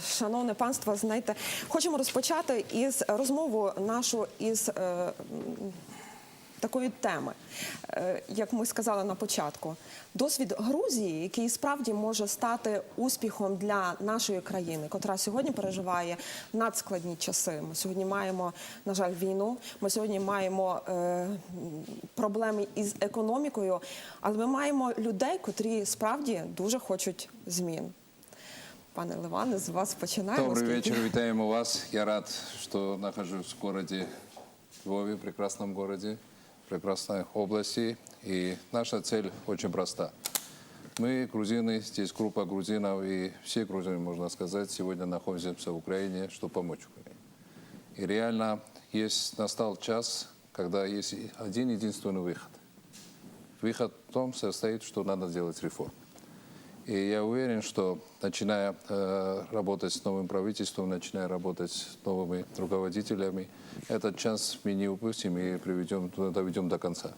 Шановне панство, знаєте, хочемо розпочати із розмову нашу із е, такої теми, Е, як ми сказали на початку. Досвід Грузії, який справді може стати успіхом для нашої країни, котра сьогодні переживає надскладні часи. Ми сьогодні маємо, на жаль, війну. Ми сьогодні маємо е, проблеми із економікою, але ми маємо людей, котрі справді дуже хочуть змін. Пане Ливане, з вас починаємо. Вечер, витаем у вас. Я рад, что нахожусь в городе Львове, прекрасном городе, прекрасной области. И наша цель очень проста. Мы, грузины, здесь группа грузинов, и все грузины, можно сказать, сегодня находимся в Украине, чтобы помочь Украине. И реально есть, настал час, когда есть один единственный выход. Выход в том состоит, что надо сделать реформу. И я уверен, что начиная э, работать с новым правительством, начиная работать с новыми руководителями, этот шанс мы не упустим и приведем, доведем до конца.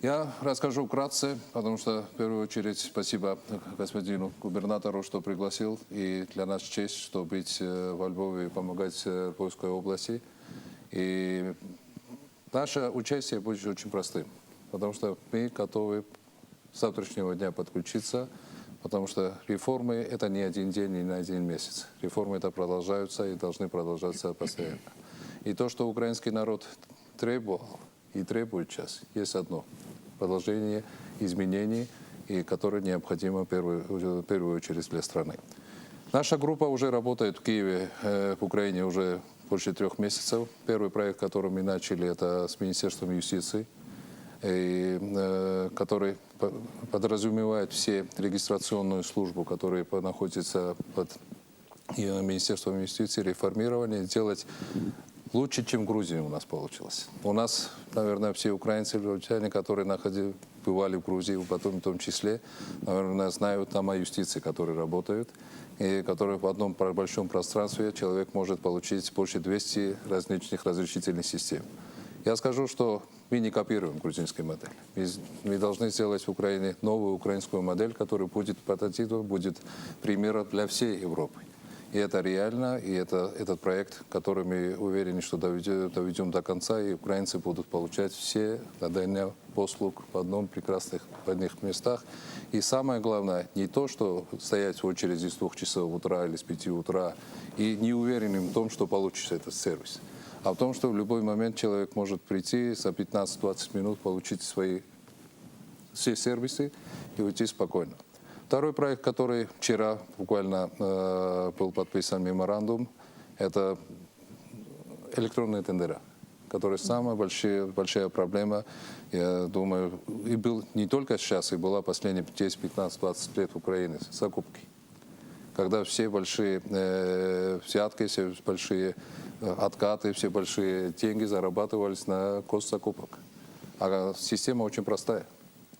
Я расскажу вкратце, потому что в первую очередь спасибо господину губернатору, что пригласил. И для нас честь, что быть э, во Львове и помогать э, Львовской области. И наше участие будет очень простым, потому что мы готовы с завтрашнего дня подключиться, потому что реформы – это не один день, не на один месяц. Реформы это продолжаются и должны продолжаться постоянно. И то, что украинский народ требовал и требует сейчас, есть одно – продолжение изменений, и которые необходимо в первую, в первую очередь для страны. Наша группа уже работает в Киеве, э, в Украине уже больше трех месяцев. Первый проект, который мы начали, это с Министерством юстиции, и, э, который по- подразумевает все регистрационную службу, которая находится под э, Министерством юстиции, реформирование, сделать лучше, чем в Грузии у нас получилось. У нас, наверное, все украинцы, львовчане, которые находили, бывали в Грузии, потом в том числе, наверное, знают там о юстиции, которые работают, и которые в одном большом пространстве человек может получить больше 200 различных разрешительных систем. Я скажу, что мы не копируем грузинскую модель. Мы, мы должны сделать в Украине новую украинскую модель, которая будет прототипом, будет примером для всей Европы. И это реально, и это этот проект, который мы уверены, что доведем, доведем до конца, и украинцы будут получать все надання послуг в одном прекрасных в одних местах. И самое главное, не то, что стоять в очереди с двух часов утра или с пяти утра, и не уверенным в том, что получишь этот сервис, а в том, что в любой момент человек может прийти за 15-20 минут, получить свои все сервисы и уйти спокойно. Второй проект, который вчера буквально э, был подписан меморандум, это электронные тендера, которые самая большая, большая проблема, я думаю, и был не только сейчас, и была последние 10, 15, 20 лет в Украине, закупки. Когда все большие э, взятки, все большие откаты, все большие деньги зарабатывались на закупок. А система очень простая.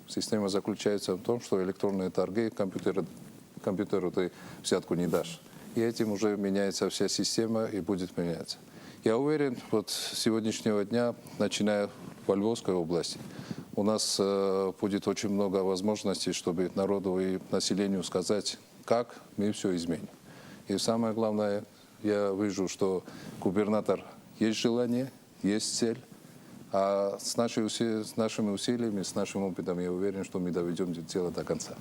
Система заключается в том, что электронные торги компьютеры, компьютеру ты взятку не дашь. И этим уже меняется вся система и будет меняться. Я уверен, вот с сегодняшнего дня, начиная во Львовской области, у нас э, будет очень много возможностей, чтобы народу и населению сказать, как мы все изменим. И самое главное, я вижу, что губернатор есть желание, есть цель, а с, нашей с нашими усилиями, с нашим опытом, я уверен, что мы доведем дело до конца.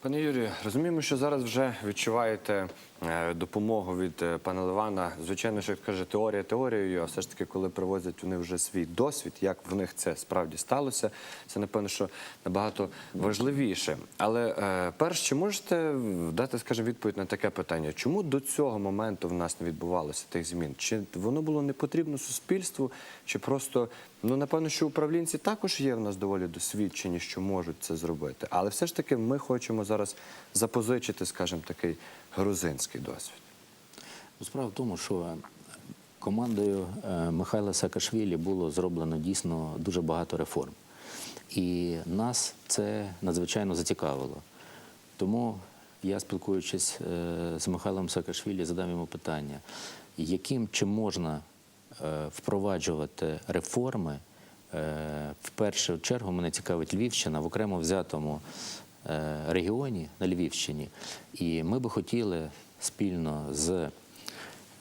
Пане Юрію, розуміємо, що зараз вже відчуваєте е, допомогу від е, пана Ливана. Звичайно, що як каже теорія теорією, а все ж таки, коли привозять вони вже свій досвід, як в них це справді сталося, це напевно, що набагато важливіше. Але е, перш чи можете дати, скажімо, відповідь на таке питання: чому до цього моменту в нас не відбувалося тих змін? Чи воно було не потрібно суспільству, чи просто ну напевно, що управлінці також є в нас доволі досвідчені, що можуть це зробити. Але все ж таки ми хочемо зараз запозичити, скажімо, такий грузинський досвід. Ну, Справа в тому, що командою е, Михайла Саакашвілі було зроблено дійсно дуже багато реформ. І нас це надзвичайно зацікавило. Тому я, спілкуючись е, з Михайлом Саакашвілі, задам йому питання, яким чи можна е, впроваджувати реформи. Е, В першу чергу мене цікавить Львівщина в окремо взятому е, регіоні на Львівщині. І ми би хотіли спільно з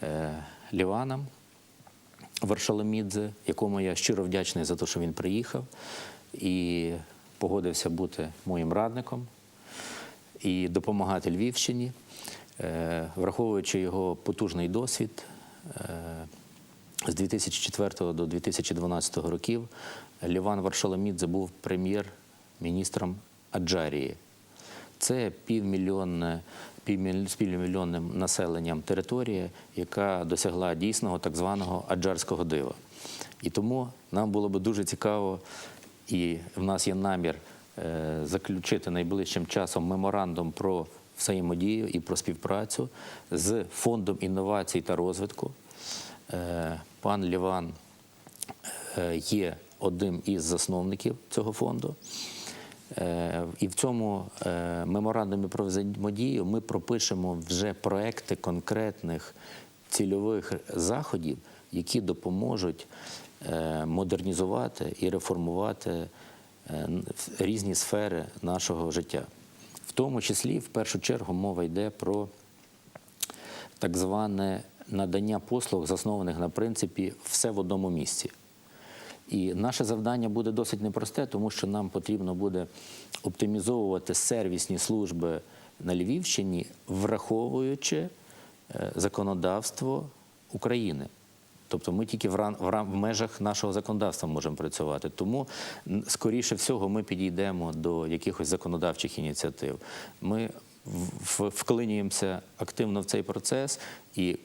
е, Ліваном Варшаламідзе, якому я щиро вдячний за те, що він приїхав і погодився бути моїм радником і допомагати Львівщині, Е, враховуючи його потужний досвід. З 2004 до 2012 років Ліван Варшаламідзе був прем'єр-міністром Аджарії. Це півмільйонне, півміль- з півмільйонним населенням територія, яка досягла дійсного так званого аджарського дива. І тому нам було би дуже цікаво, і в нас є намір е, заключити найближчим часом меморандум про взаємодію і про співпрацю з фондом інновацій та розвитку. Е, Пан Ліван е, є одним із засновників цього фонду. Е, І в цьому меморандумі про взаємодію ми пропишемо вже проекти конкретних цільових заходів, які допоможуть модернізувати і реформувати різні сфери нашого життя. В тому числі, в першу чергу, мова йде про так зване надання послуг, заснованих на принципі все в одному місці. І наше завдання буде досить непросте, тому що нам потрібно буде оптимізовувати сервісні служби на Львівщині, враховуючи е, законодавство України. Тобто ми тільки в, ран, в, рам- в межах нашого законодавства можемо працювати. Тому, скоріше всього, ми підійдемо до якихось законодавчих ініціатив. Ми вклинюємося активно в цей процес і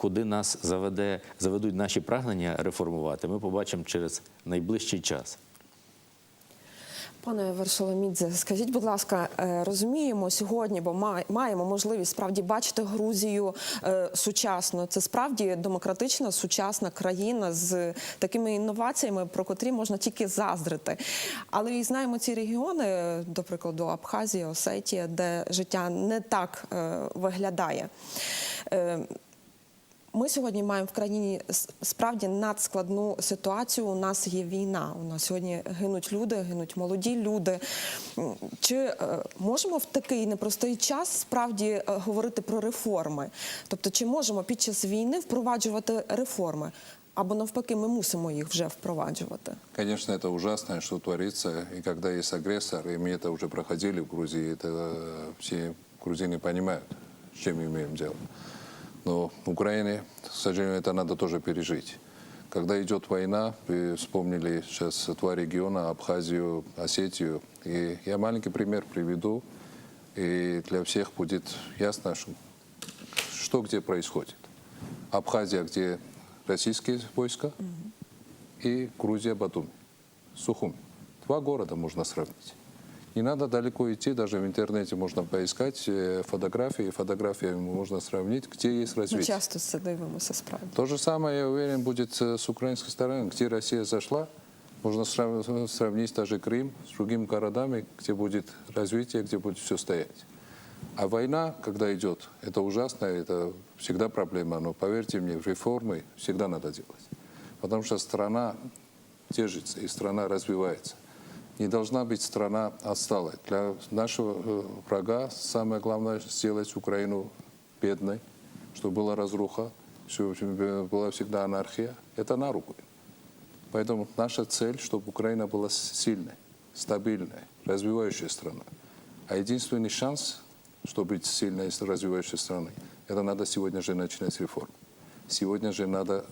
куди нас заведе, заведуть наші прагнення реформувати, ми побачимо через найближчий час. Пане Варшаламідзе, скажіть, будь ласка, е, розуміємо сьогодні, бо ма- маємо можливість справді бачити Грузію е, сучасно. Це справді демократична сучасна країна з такими інноваціями, про котрі можна тільки заздрити. Але і знаємо ці регіони, до прикладу, Абхазія, Осетія, де життя не так е, виглядає. Е, ми сьогодні маємо в країні с- справді надскладну ситуацію. У нас є війна. У нас сьогодні гинуть люди, гинуть молоді люди. М, Чи е, можемо в такий непростий час справді е, говорити про реформи? Тобто, чи можемо під час війни впроваджувати реформи? Або навпаки, ми мусимо їх вже впроваджувати? Конечно, это ужасно, что творится. И когда есть агрессор, и мы это уже проходили в Грузии, это э, все грузины понимают, с чем имеем дело. Но Украине, к сожалению, это надо тоже пережить. Когда идет война, вы вспомнили сейчас два региона, Абхазию, Осетию. И я маленький пример приведу, и для всех будет ясно, что, что где происходит. Абхазия, где российские войска, и Грузия, Батуми, Сухуми. Два города можно сравнить. Не надо далеко идти, даже в интернете можно поискать э, фотографии, фотографии можно сравнить, где есть Ми развитие. часто це дивимося справді. То же самое, я уверен, будет э, с украинской стороны. Где Россия зашла, можно срав- сравнить даже Крым с другими городами, где будет развитие, где будет все стоять. А война, когда идет, это ужасно, это всегда проблема. Но поверьте мне, реформы всегда надо делать. Потому что страна держится и страна развивается. Не должна быть страна отсталой. Для нашего э, врага самое главное сделать Украину бедной, чтобы была разруха, чтобы была всегда анархия. Это на руку. Поэтому наша цель, чтобы Украина была сильной, стабильной, развивающей страной. А единственный шанс, чтобы быть сильной и развивающей страной, это надо сегодня же начинать реформу. Сегодня же надо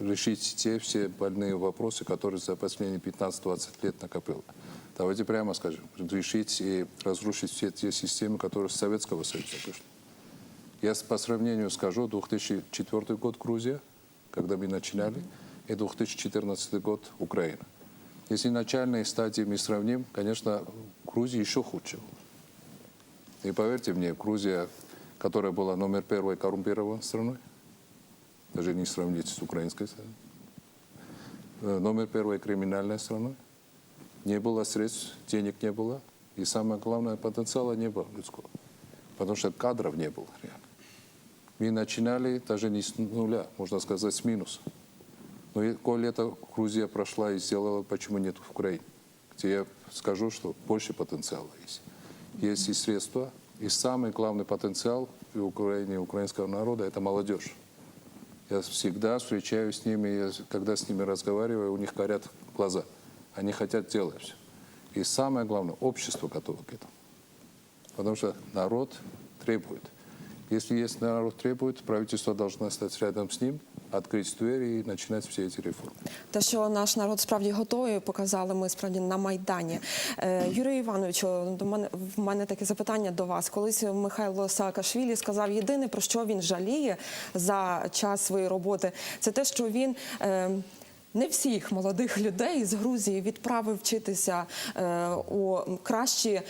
решить те все больные вопросы, которые за последние 15-20 лет накопил. Давайте прямо скажем, решить и разрушить все те системы, которые с Советского Союза пришли. Я по сравнению скажу, 2004 год Грузия, когда мы начинали, и 2014 год Украина. Если начальные стадии мы сравним, конечно, в Грузии еще было. И поверьте мне, Грузия, которая была номер первой коррумпированной страной, даже не сравнить с украинской страной, э, номер первой криминальной страной, не было средств, денег не было, и самое главное, потенциала не было людского, потому что кадров не было реально. Мы начинали даже не с нуля, можно сказать, с минуса. Но и коли это Грузия прошла и сделала, почему нет в Украине? Где я скажу, что больше потенциала есть. Есть и средства, и самый главный потенциал в Украине украинского народа – это молодежь. Я всегда встречаюсь с ними, я, когда с ними разговариваю, у них горят глаза. Они хотят делать все. И самое главное, общество готово к этому. Потому что народ требует. Если есть народ требует, правительство должно стать рядом с ним, открыть двери и начинать все эти реформы. Те, що наш народ справді готовий, показали ми справді на майдані. Е, Юрію Івановичу, до мене в мене таке запитання до вас. Колись Михайло Саакашвілі сказав, єдине про що він жаліє за час своєї роботи, це те, що він. не всіх молодих людей з Грузії відправив вчитися е, у кращі е,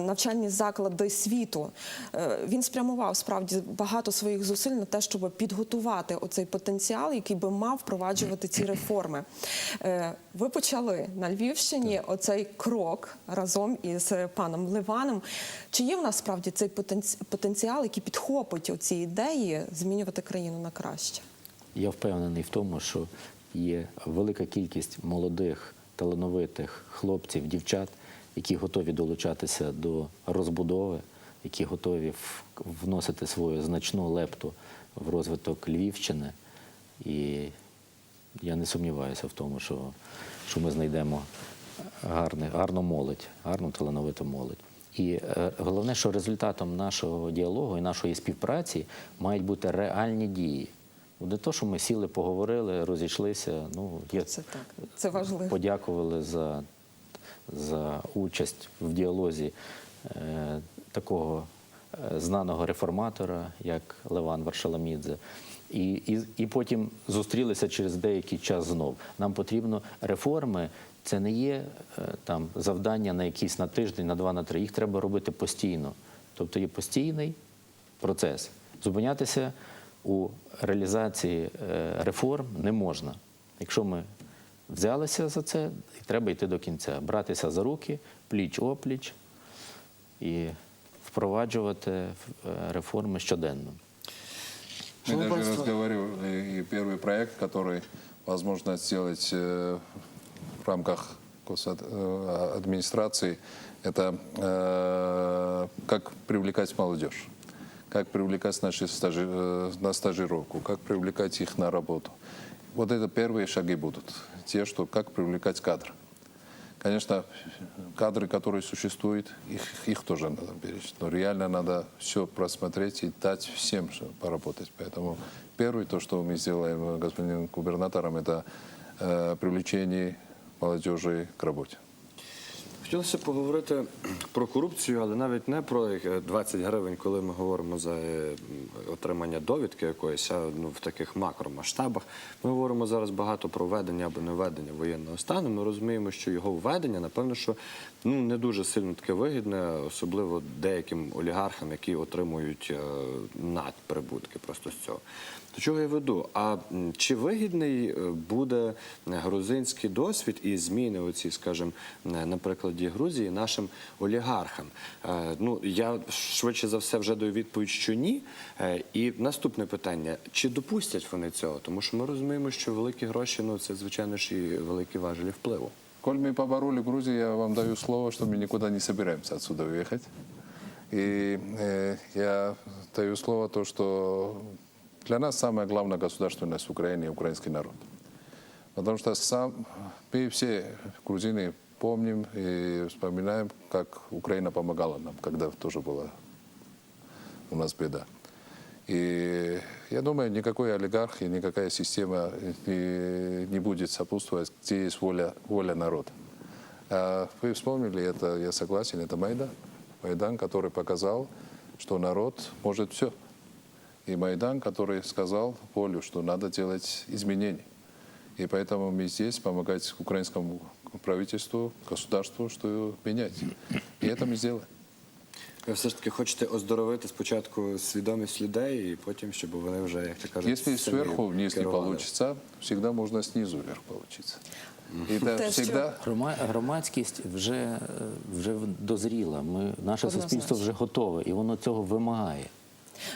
навчальні заклади світу. Е, він спрямував справді багато своїх зусиль на те, щоб підготувати оцей потенціал, який би мав впроваджувати ці реформи. Ви почали на Львівщині оцей крок разом із паном Ливаном. Чи є в нас справді цей потенціал, який підхопить оці ідеї змінювати країну на краще? Я впевнений в тому, що є велика кількість молодих, талановитих хлопців, дівчат, які готові долучатися до розбудови, які готові вносити свою значну лепту в розвиток Львівщини. І я не сумніваюся в тому, що, що ми знайдемо гарне, гарну молодь, гарну талановиту молодь. І е, головне, що результатом нашого діалогу і нашої співпраці мають бути реальні дії. Не то, що ми сіли, поговорили, розійшлися. Ну, є, Це так, це важливо. подякували за, за участь в діалозі е, такого е, знаного реформатора, як Леван Варшаламідзе. І, і, і потім зустрілися через деякий час знов. Нам потрібно реформи. Це не є е, там завдання на якісь на тиждень, на два, на три. Їх треба робити постійно. Тобто є постійний процес. Зупинятися у реалізації е, реформ не можна. Якщо ми взялися за це, і треба йти до кінця, братися за руки, пліч опліч і впроваджувати е, реформи щоденно. Мы Шановні даже панство, разговаривали, и первый проект, который возможно сделать э, в рамках госад- э, администрации, это э, как привлекать молодежь, Как привлекать наши стажи- э, на стажировку, как привлекать их на работу. Вот это первые шаги будут, те, что как привлекать кадры. Конечно, кадры, которые существуют, их, их тоже надо беречь. Но реально надо все просмотреть и дать всем поработать. Поэтому первое, то, что мы сделаем э, господином губернатором, это э, привлечение молодежи к работе. Хотілося поговорити про корупцію, але навіть не про е, 20 гривень, коли ми говоримо за е, отримання довідки якоїсь, а ну, в таких макромасштабах. Ми говоримо зараз багато про введення або не введення воєнного стану. Ми розуміємо, що його введення, напевно, що ну не дуже сильно таке вигідне, особливо деяким олігархам, які отримують е, надприбутки просто з цього. До чого я веду? А м, чи вигідний е, буде грузинський досвід і зміни, оці, скажімо, е, на прикладі Грузії нашим олігархам? Е, Ну я швидше за все вже даю відповідь, що ні. Е, І наступне питання: чи допустять вони цього? Тому що ми розуміємо, що великі гроші ну це звичайно ж і великі важелі впливу. Коль мы побороли Грузию, я вам даю слово, что мы никуда не собираемся отсюда уехать. И э, я даю слово то, что Для нас самая главная государственность в Украине и украинский народ. Потому что сам, мы все грузины помним и вспоминаем, как Украина помогала нам, когда тоже была у нас беда. И я думаю, никакой олигарх и никакая система не, не будет сопутствовать, где есть воля, воля народа. А вы вспомнили, это, я согласен, это Майдан. Майдан, который показал, что народ может все. И Майдан, который сказал волю, что надо делать изменения. И поэтому мы здесь помогать украинскому правительству, государству, что менять. И это мы сделаем. Ви все ж таки хочете оздоровити спочатку свідомість людей, і потім, щоб вони вже, як то кажуть, Если самі сверху вниз не керували. получится, всегда можно снизу вверх получиться. И это То есть всегда... Грома- Громадськість вже, е, вже дозріла. Ми, наше Однозначно. суспільство вже готове, і воно цього вимагає.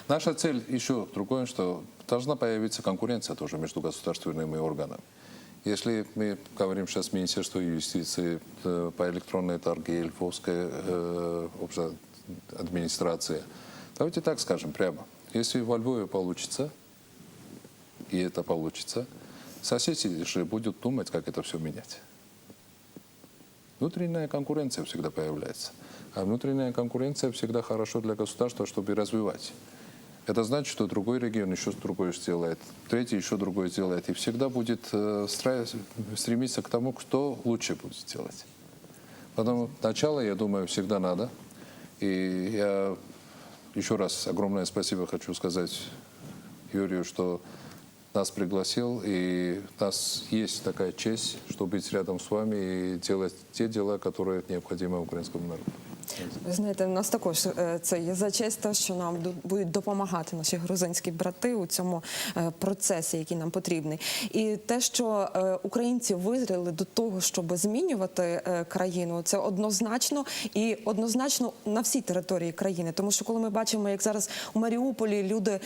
Наша цель еще другое, что должна появиться конкуренция тоже между государственными органами. Если мы говорим сейчас Министерство юстиции э, по электронной торге, Львовская э, администрация, Давайте так скажем прямо. Если во Львове получится, и это получится, соседи же будут думать, как это все менять. Внутренняя конкуренция всегда появляется. А внутренняя конкуренция всегда хорошо для государства, чтобы развивать. Это значит, что другой регион еще другое сделает, третий еще другое сделает. И всегда будет э, стремиться к тому, кто лучше будет сделать. Поэтому начало, я думаю, всегда надо. И я еще раз огромное спасибо хочу сказать Юрию, что нас пригласил, и у нас есть такая честь, чтобы быть рядом с вами и делать те дела, которые необходимы украинскому народу. Ви знаєте, у нас також е, це є за честь, що нам будуть допомагати наші грузинські брати у цьому е, процесі, який нам потрібний. І те, що е, українці визріли до того, щоб змінювати країну, це однозначно і однозначно на всій території країни. Тому що коли ми бачимо, як зараз у Маріуполі люди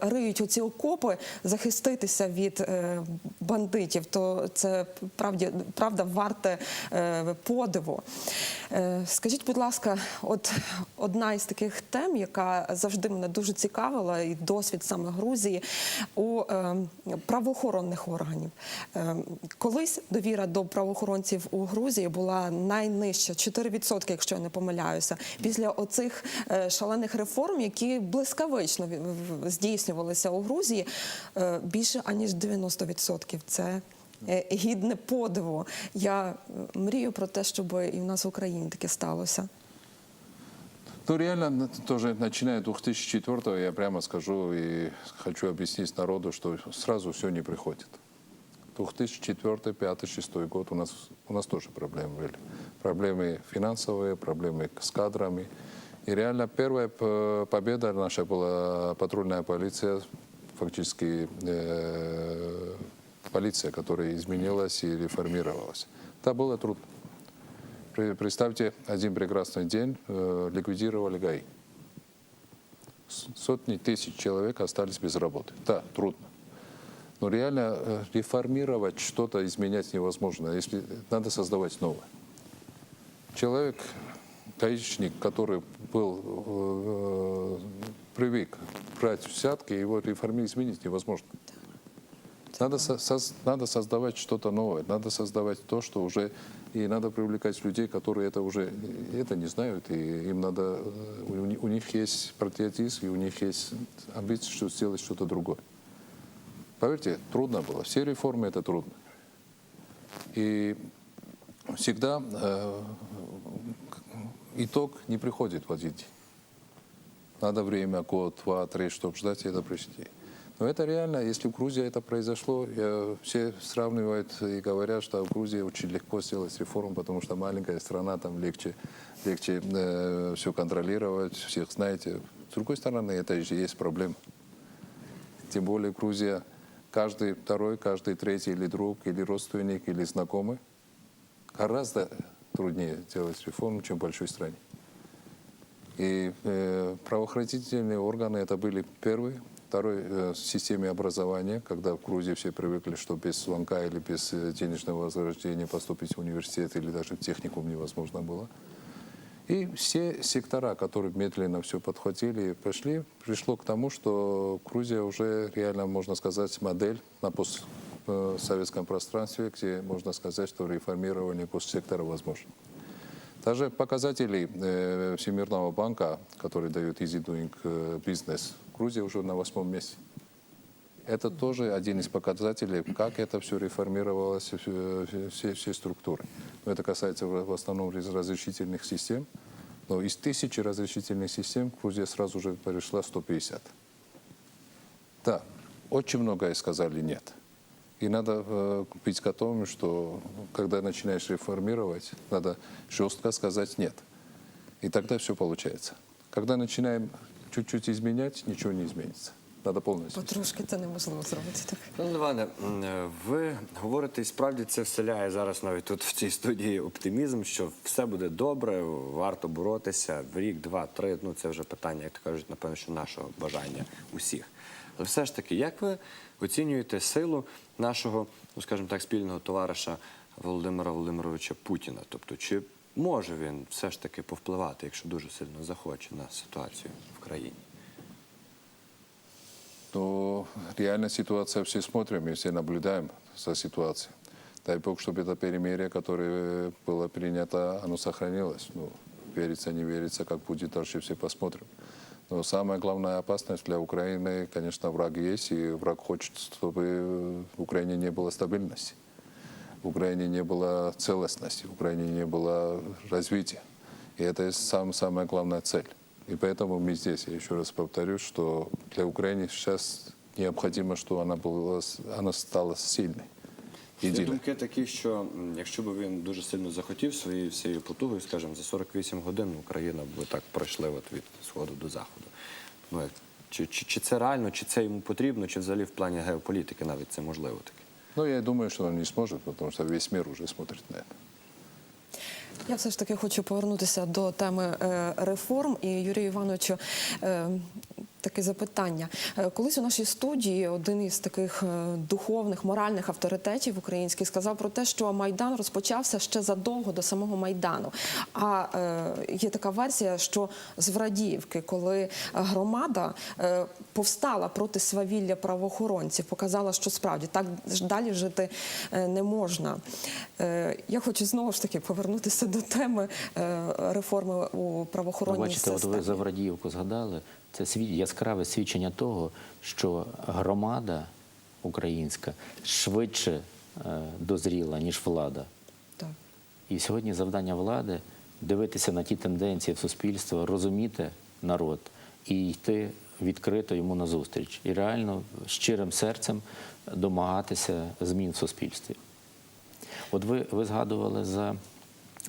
риють оці окопи, захиститися від бандитів, то це правді правда варте подиву. Скажіть, будь ласка, от одна із таких тем, яка завжди мене дуже цікавила, і досвід саме Грузії у е, правоохоронних органів. Е, колись довіра до правоохоронців у Грузії була найнижча 4%, якщо я не помиляюся. Після оцих е, шалених реформ, які блискавично здійснювалися у Грузії, е, більше аніж 90%. Це е, гідне подиву. Я е, мрію про те, щоб і в нас в Україні таке сталося. Ну, реально, на- тоже начиная 2004 я прямо скажу и хочу объяснить народу, что сразу все не приходит. 2004, 2005, 2006 год у нас, у нас тоже проблемы были. Проблемы финансовые, проблемы с кадрами. И реально первая победа наша была патрульная полиция, фактически э, полиция, которая изменилась и реформировалась. Это было трудно. Представьте, один прекрасный день э, ликвидировали ГАИ. Сотни тысяч человек остались без работы. Да, трудно. Но реально э, реформировать что-то, изменять невозможно. Если надо создавать новое. Человек, гаишник, который был э, привык брать взятки, его реформировать, изменить невозможно. Надо, со- соз- надо создавать что-то новое, надо создавать то, что уже... И надо привлекать людей, которые это уже это не знают, и им надо... э, У, у них есть патриотизм, и у них есть амбиция, что сделать что-то другое. Поверьте, трудно было. Все реформы это трудно. И всегда э, итог не приходит в один день. Надо время, год, два, три, чтобы ждать это прийти. Но это реально, если в Грузии это произошло, все сравнивают и говорят, что в Грузии очень легко сделать реформу, потому что маленькая страна, там легче, легче все контролировать, всех знаете. С другой стороны, это же есть проблема. Тем более Грузия, каждый второй, каждый третий или друг, или родственник, или знакомый. Гораздо труднее делать реформу, чем в большой стране. И э, правоохранительные органы это были первые. Второй э, системе образования, когда в Грузии все привыкли, что без звонка или без э, денежного вознаграждения поступить в университет или даже в техникум невозможно было. И все сектора, которые медленно все подхватили и пошли, пришло к тому, что Грузия уже реально, можно сказать, модель на постсоветском пространстве, где можно сказать, что реформирование госсектора возможно. Даже показатели э, Всемирного банка, который дает Easy Doing э, Business, Грузия уже на восьмом месте. Это тоже один из показателей, как это все реформировалось, все, все структуры. Но это касается в основном разрешительных систем. Но из тысячи разрешительных систем Грузия сразу же перешла 150. Да, очень многое сказали нет. И надо э, быть готовым, что когда начинаешь реформировать, надо жестко сказать нет. И тогда все получается. Когда начинаем чуть-чуть изменять, ничего не изменится. Надо полностью. Потрошки це неможливо зробити так. Пане Іване, ви говорите, і справді це вселяє зараз навіть тут в цій студії оптимізм, що все буде добре, варто боротися в рік, два, три. Ну це вже питання, як то кажуть, напевно, що нашого бажання усіх. Але все ж таки, як ви оцінюєте силу нашого, ну скажімо так, спільного товариша Володимира Володимировича Путіна? Тобто, чи може він все ж таки повпливати, якщо дуже сильно захоче на ситуацію в країні? Но реально ситуация все смотрим и все наблюдаем за ситуацией. Дай Бог, чтобы это перемирие, которое было принято, оно сохранилось. Ну, верится, не верится, как будет, дальше все посмотрим. Но самая главная опасность для Украины, конечно, враг есть, и враг хочет, чтобы в Украине не было стабильности. В Украине не было целостности, в Украине не было развития. И это есть сам, самая главная цель. И поэтому мы здесь, я еще раз повторюсь, что для Украины сейчас необходимо, что она, была, она стала сильной, Є единой. думки такі, що м, якщо б він дуже сильно захотів своєю всією потугою, скажімо, за 48 годин Україна б так пройшли от від сходу до заходу. Ну, як- чи, чи, чи це реально, чи це йому потрібно, чи взагалі в плані геополітики навіть це можливо таке? Но я думаю, что он не сможет, потому что весь мир уже смотрит на это. Я все ж таки хочу повернутися до теми е, реформ. І Юрію Івановичу, е, таке запитання. Е, Колись у нашій студії один із таких е, духовних, моральних авторитетів українських сказав про те, що Майдан розпочався ще задовго до самого Майдану. А е, є така версія, що з Врадіївки, коли громада е, повстала проти свавілля правоохоронців, показала, що справді так далі жити е, не можна. Е, Я хочу знову ж таки повернутися до теми е, реформи у правоохоронній бачите, от ви за Врадіївку згадали. Це яскраве свідчення того, що громада українська швидше е, дозріла, ніж влада. Так. І сьогодні завдання влади дивитися на ті тенденції в суспільстві, розуміти народ і йти відкрито йому назустріч. І реально щирим серцем домагатися змін в суспільстві. От ви, ви згадували за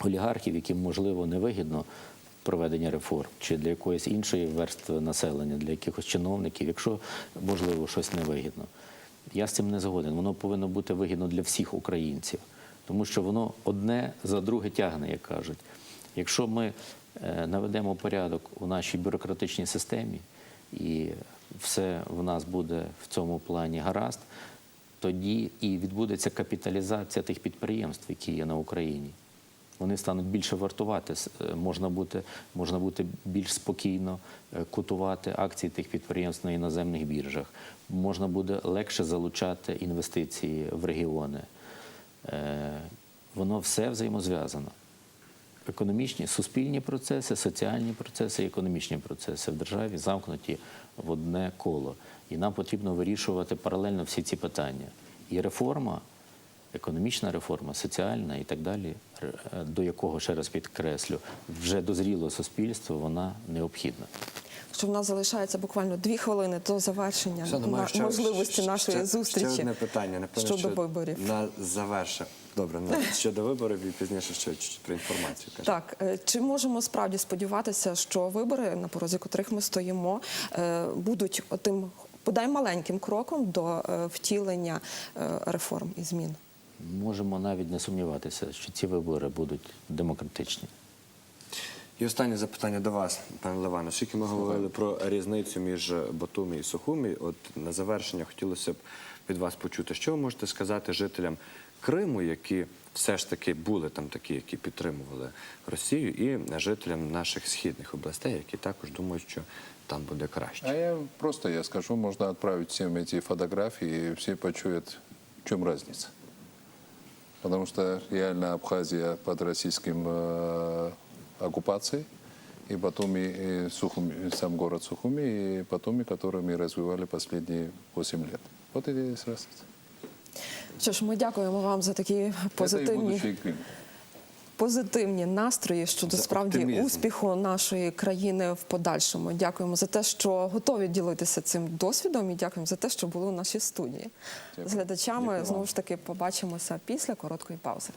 олігархів, яким, можливо, невигідно проведення реформ, чи для якоїсь іншої верстви населення, для якихось чиновників, якщо, можливо, щось невигідно. Я з цим не згоден. Воно повинно бути вигідно для всіх українців, тому що воно одне за друге тягне, як кажуть. Якщо ми е, наведемо порядок у нашій бюрократичній системі, і все в нас буде в цьому плані гаразд, тоді і відбудеться капіталізація тих підприємств, які є на Україні. Вони стануть більше вартувати. Е, Можна бути, можна бути більш спокійно е, котувати акції тих підприємств на іноземних біржах. Можна буде легше залучати інвестиції в регіони. Е, Воно все взаємозв'язано. Економічні, суспільні процеси, соціальні процеси економічні процеси в державі замкнуті в одне коло. І нам потрібно вирішувати паралельно всі ці питання. І реформа, економічна реформа, соціальна і так далі, е, до якого, ще раз підкреслю, вже дозріло суспільство, вона необхідна. Що в нас залишається буквально дві хвилини до завершення на ще- можливості ще- нашої ще- зустрічі Ще одне питання, напевно, щодо що виборів. На заверше. Добре, на, щодо виборів і пізніше ще про інформацію. кажу. Так, е, чи можемо справді сподіватися, що вибори, на порозі котрих ми стоїмо, е, будуть отим подай маленьким кроком до втілення реформ і змін? Можемо навіть не сумніватися, що ці вибори будуть демократичні. І останнє запитання до вас, пане Леване. Оскільки ми говорили про різницю між Батумі і Сухумі, от на завершення хотілося б від вас почути, що ви можете сказати жителям Криму, які все ж таки були там такі, які підтримували Росію, і жителям наших східних областей, які також думають, що там буде краще. А я просто я скажу, можно отправить всем эти фотографии, и все почуют, в чем разница Потому что реально Абхазия под российским э, оккупацией, и Батуми, и Сухуми, и сам город Сухуми, и Батуми, который мы развивали последние 8 лет. Вот это и есть разница. Що ж, ми дякуємо вам за такі Это и позитивні. будущий Крым. позитивні настрої щодо За справді оптимізм. успіху нашої країни в подальшому. Дякуємо за те, що готові ділитися цим досвідом, і дякуємо за те, що були у нашій студії. Дякую. З глядачами Дякую знову ж таки побачимося після короткої паузи.